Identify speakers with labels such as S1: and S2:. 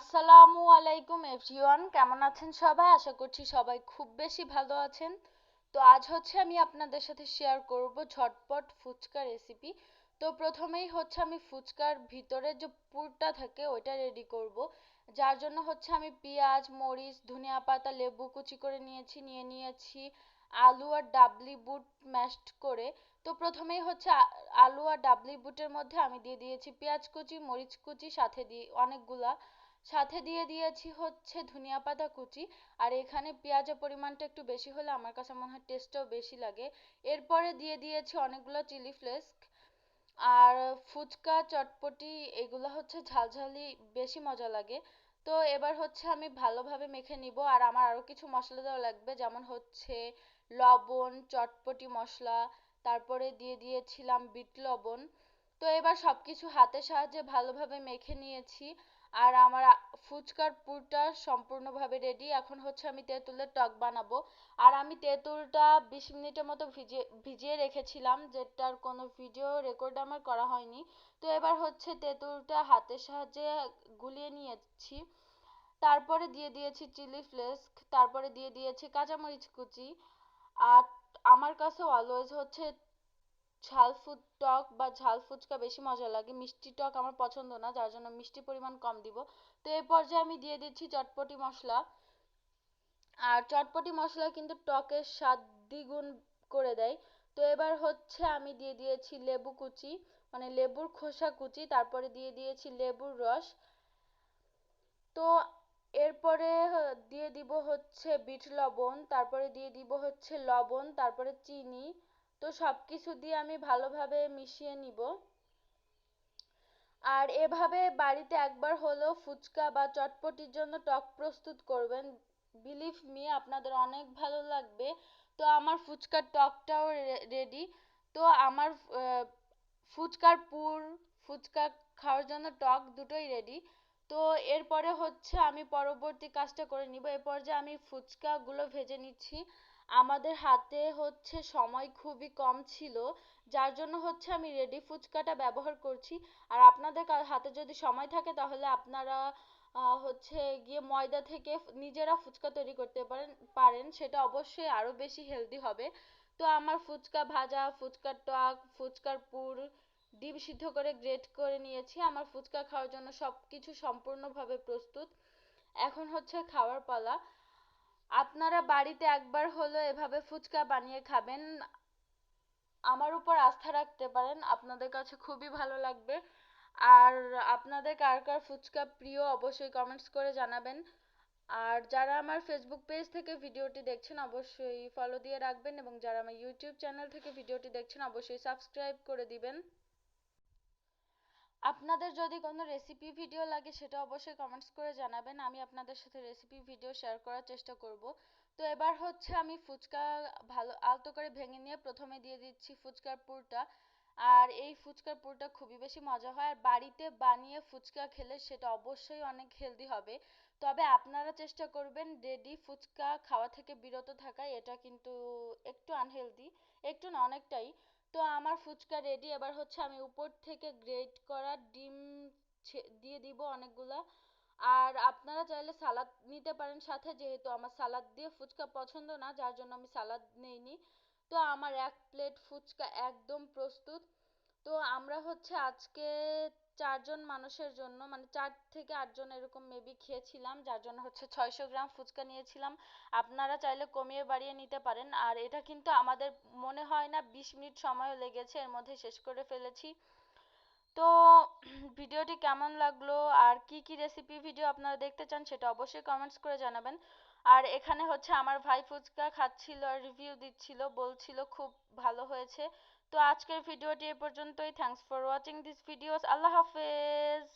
S1: আসসালামু আলাইকুম এভরিওয়ান, কেমন আছেন সবাই? আশা করছি সবাই খুব বেশি ভালো আছেন। তো আজ হচ্ছে আমি আপনাদের সাথে শেয়ার করব ঝটপট ফুচকা রেসিপি তো প্রথমেই হচ্ছে আমি ফুচকার ভিতরে যে পুরটা থাকে, ওইটা রেডি করব। যার জন্য হচ্ছে আমি পেঁয়াজ, মরিচ, ধনিয়া পাতা, লেবু কুচি করে নিয়েছি, নিয়ে নিয়েছি আলু আর ডাবলি বুট ম্যাশড করে। তো প্রথমেই হচ্ছে আলু আর ডাবলি বুটের মধ্যে আমি দিয়ে দিয়েছি পেঁয়াজ কুচি, মরিচ কুচি, সাথে দিয়ে অনেকগুলা সাথে দিয়ে দিয়েছি হচ্ছে ধনিয়া পাতা কুচি। আর এখানে পেঁয়াজের পরিমাণটা একটু বেশি হলে আমার কাছে মনে হয় টেস্টটাও বেশি লাগে। এরপরে দিয়ে দিয়েছি অনেকগুলো চিলি ফ্লেক্স আর ফুচকা, চটপটি, এগুলো হচ্ছে ঝালঝালি, বেশি মজা লাগে। তো এবার হচ্ছে আমি ভালোভাবে মেখে নিব। আর আমার আরও কিছু মশলা দেওয়া লাগবে, যেমন হচ্ছে লবণ, চটপটি মশলা। তারপরে দিয়ে দিয়েছিলাম বিট লবণ। তো এবার সব কিছু হাতের সাহায্যে ভালোভাবে মেখে নিয়েছি। আর আমার ফুচকার পুরটা সম্পূর্ণভাবে রেডি এখন হচ্ছে আমি তেঁতুলের টক বানাবো। আর আমি তেঁতুলটা বিশ মিনিটের মতো ভিজিয়ে ভিজিয়ে রেখেছিলাম, যেটার কোনো ভিডিও রেকর্ড আমার করা হয়নি। তো এবার হচ্ছে তেঁতুলটা হাতের সাহায্যে গুলিয়ে নিয়েছি। তারপরে দিয়ে দিয়েছি চিলি ফ্লেক্স তারপরে দিয়ে দিয়েছি কাঁচামরিচ কুচি। আর আমার কাছে অলওয়েজ হচ্ছে ঝাল ফুড টক বা ঝাল ফুচকা বেশি মজা লাগে। মিষ্টি টক আমার পছন্দ না, যার জন্য মিষ্টি পরিমাণ কম দিব। তো এই পর্যায়ে আমি দিয়ে দিচ্ছি চটপটি মশলা। আর চটপটি মশলা কিন্তু টকের স্বাদ দ্বিগুণ করে দেয়। তো এবার হচ্ছে আমি দিয়ে দিয়েছি লেবু কুচি মানে লেবুর খোসা কুচি, তারপরে দিয়ে দিয়েছি লেবুর রস। তো এরপরে দিয়ে দিব হচ্ছে বিট লবণ, তারপরে দিয়ে দিব হচ্ছে লবণ, তারপরে চিনি। তো সব কিছু দিয়ে আমি ভালোভাবে মিশিয়ে নিব। আর এভাবে বাড়িতে একবার হলেও ফুচকা বা চটপটির জন্য টক প্রস্তুত করবেন। বিলিভ মি আপনাদের অনেক ভালো লাগবে। তো আমার ফুচকার টকটাও রেডি তো আমার ফুচকার পুর, ফুচকা খাওয়ার জন্য টক দুটোই রেডি তো এরপরে হচ্ছে আমি পরবর্তী কাজটা করে নিব। এরপর যে আমি ফুচকাগুলো ভেজে নিচ্ছি আমাদের হাতে হচ্ছে সময় খুবই কম ছিল, যার জন্য হচ্ছে আমি রেডি ফুচকাটা ব্যবহার করছি। আর আপনাদের হাতে যদি সময় থাকে তাহলে আপনারা হচ্ছে গিয়ে ময়দা থেকে নিজেরা ফুচকা তৈরি করতে পারেন পারেন, সেটা অবশ্যই আরও বেশি হেলদি হবে। তো আমার ফুচকা ভাজা, ফুচকার টক, ফুচকার পুর, ডিম সিদ্ধ করে গ্রেট করে নিয়েছি। আমার ফুচকা খাওয়ার জন্য সব কিছু সম্পূর্ণভাবে প্রস্তুত। এখন হচ্ছে খাওয়ার পালা। আপনারা বাড়িতে একবার হলো এভাবে ফুচকা বানিয়ে খাবেন, আমার উপর আস্থা রাখতে পারেন, আপনাদের কাছে খুবই ভালো লাগবে। আর আপনাদের কার কার ফুচকা প্রিয় অবশ্যই কমেন্টস করে জানাবেন। আর যারা আমার ফেসবুক পেজ থেকে ভিডিওটি দেখছেন, অবশ্যই ফলো দিয়ে রাখবেন এবং যারা আমার ইউটিউব চ্যানেল থেকে ভিডিওটি দেখছেন, অবশ্যই সাবস্ক্রাইব করে দিবেন। আপনাদের যদি কোনো রেসিপি ভিডিও লাগে, সেটা অবশ্যই কমেন্টস করে জানাবেন। আমি আপনাদের সাথে রেসিপি ভিডিও শেয়ার করার চেষ্টা করব। তো এবার হচ্ছে আমি ফুচকা ভালো, আলতো করে ভেঙে নিয়ে প্রথমে দিয়ে দিচ্ছি ফুচকার পুরটা। আর এই ফুচকার পুরটা খুবই বেশি মজা হয়। আর বাড়িতে বানিয়ে ফুচকা খেলে সেটা অবশ্যই অনেক হেলদি হবে। তবে আপনারা চেষ্টা করবেন রেডি ফুচকা খাওয়া থেকে বিরত থাকা এটা কিন্তু একটু আনহেলদি একটু না, অনেকটাই। তো আমার ফুচকা রেডি এবার হচ্ছে আমি উপর থেকে গ্রেট করা ডিম দিয়ে দিব অনেকগুলা। আর আপনারা চাইলে সালাদ নিতে পারেন সাথে, যেহেতু আমার সালাদ দিয়ে ফুচকা পছন্দ না, যার জন্য আমি সালাদ নেইনি। তো আমার এক প্লেট ফুচকা একদম প্রস্তুত। তো আমরা হচ্ছে আজকে চারজন মানুষের জন্য মানে চার থেকে আটজন এরকম মেবি খেয়েছিলাম, যার জন্য হচ্ছে ছয়শো গ্রাম ফুচকা নিয়েছিলাম। আপনারা চাইলে কমিয়ে বাড়িয়ে নিতে পারেন। আর এটা কিন্তু আমাদের মনে হয় না বিশ মিনিট সময়ও লেগেছে, এর মধ্যে শেষ করে ফেলেছি। তো ভিডিওটি কেমন লাগল? আর কি কি রেসিপি ভিডিও আপনারা দেখতে চান সেটা অবশ্যই কমেন্টস করে জানাবেন। আর এখানে হচ্ছে আমার ভাই ফুচকা খাচ্ছিল আর রিভিউ দিচ্ছিল, বলছিল খুব ভালো হয়েছে। তো আজকের ভিডিওটি এ পর্যন্তই। Thanks for watching this videos আল্লাহ হাফেজ।